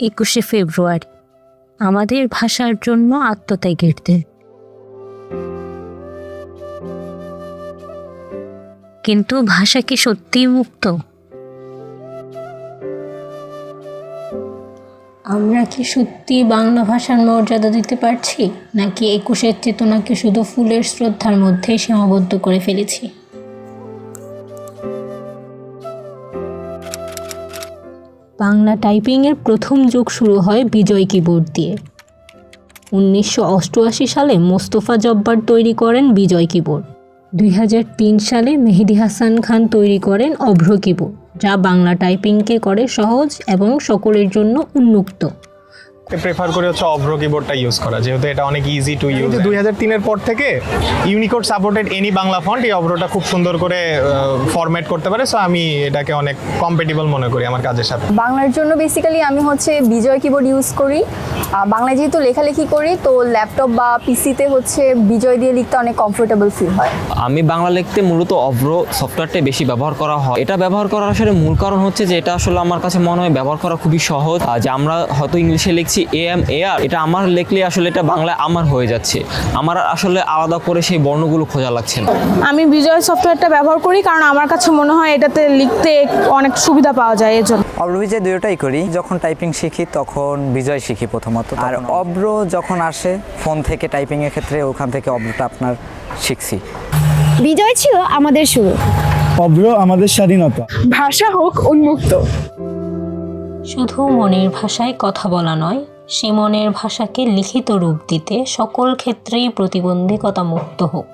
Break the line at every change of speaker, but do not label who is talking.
একুশে ফেব্রুয়ারি। আমাদের ভাষার জন্য আত্মত্যাগের দিন। কিন্তু ভাষা কি সত্যিই মুক্ত? আমরা কি সত্যি বাংলা ভাষার মর্যাদা দিতে পারছি? নাকি একুশের চেতনাকে শুধু ফুলের শ্রদ্ধার মধ্যেই সীমাবদ্ধ করে ফেলেছি? বাংলা টাইপিংয়ের প্রথম যুগ শুরু হয় বিজয় কিবোর্ড দিয়ে। উনিশশো অষ্টআশি সালে মোস্তফা জব্বার তৈরি করেন বিজয় কিবোর্ড। দুই হাজার তিন সালে মেহেদি হাসান খান তৈরি করেন অভ্র কিবোর্ড, যা বাংলা টাইপিংকে করে সহজ এবং সকলের জন্য উন্মুক্ত।
প্রেফার করে হচ্ছে অভ্রো কিবোর্ডটা ইউজ করা যেহেতু এটা অনেক ইজি টু ইউজ দুই হাজার তিনের পর থেকে Unicode supported any Bangla font এই অভ্রোটা খুব সুন্দর করে ফরম্যাট করতে পারে সো আমি এটাকে অনেক কম্পেটেবল মনে করি আমার কাজের সাথে।
বাংলার জন্য বেসিক্যালি আমি হচ্ছে বিজয় কিবোর্ড ইউজ করি বাংলায় যেহেতু লেখালেখি করি তো ল্যাপটপ বা পিসিতে হচ্ছে বিজয় দিয়ে লিখতে অনেক কমফোর্টেবল ফিল হয়।
আমি বাংলা লিখতে মূলত অভ্র সফটওয়্যারটাই বেশি ব্যবহার করা হয়। এটা ব্যবহার করার আসলে মূল কারণ হচ্ছে যে এটা আসলে আমার কাছে মনে হয় ব্যবহার করা খুবই সহজ। আর যে আমরা হয়তো ইংলিশে লিখছি এ এম এ আর এটা আমার লিখলে আসলে এটা বাংলায় আমার হয়ে যাচ্ছে। আমার আসলে আলাদা করে সেই বর্ণগুলো খোঁজা লাগছে না।
আমি বিজয় সফটওয়্যারটা ব্যবহার করি কারণ আমার কাছে মনে হয় এটাতে লিখতে অনেক সুবিধা পাওয়া যায় এর জন্য।
অব্র বিজয় দুটোটাই করি যখন টাইপিং শিখি তখন বিজয় শিখি প্রথমত। আর অব্র যখন আসে ফোন থেকে টাইপিং এর ক্ষেত্রে ওখান থেকে অব্রটা আপনার শিখছি।
বিজয় ছিল আমাদের শুরু।
অব্র আমাদের স্বাধীনতা।
ভাষা হোক উন্মুক্ত।
শুধু মনের ভাষায় কথা বলা নয় সে মনের ভাষাকে লিখিত রূপ দিতে সকল ক্ষেত্রেই প্রতিবন্ধকতা মুক্ত হোক।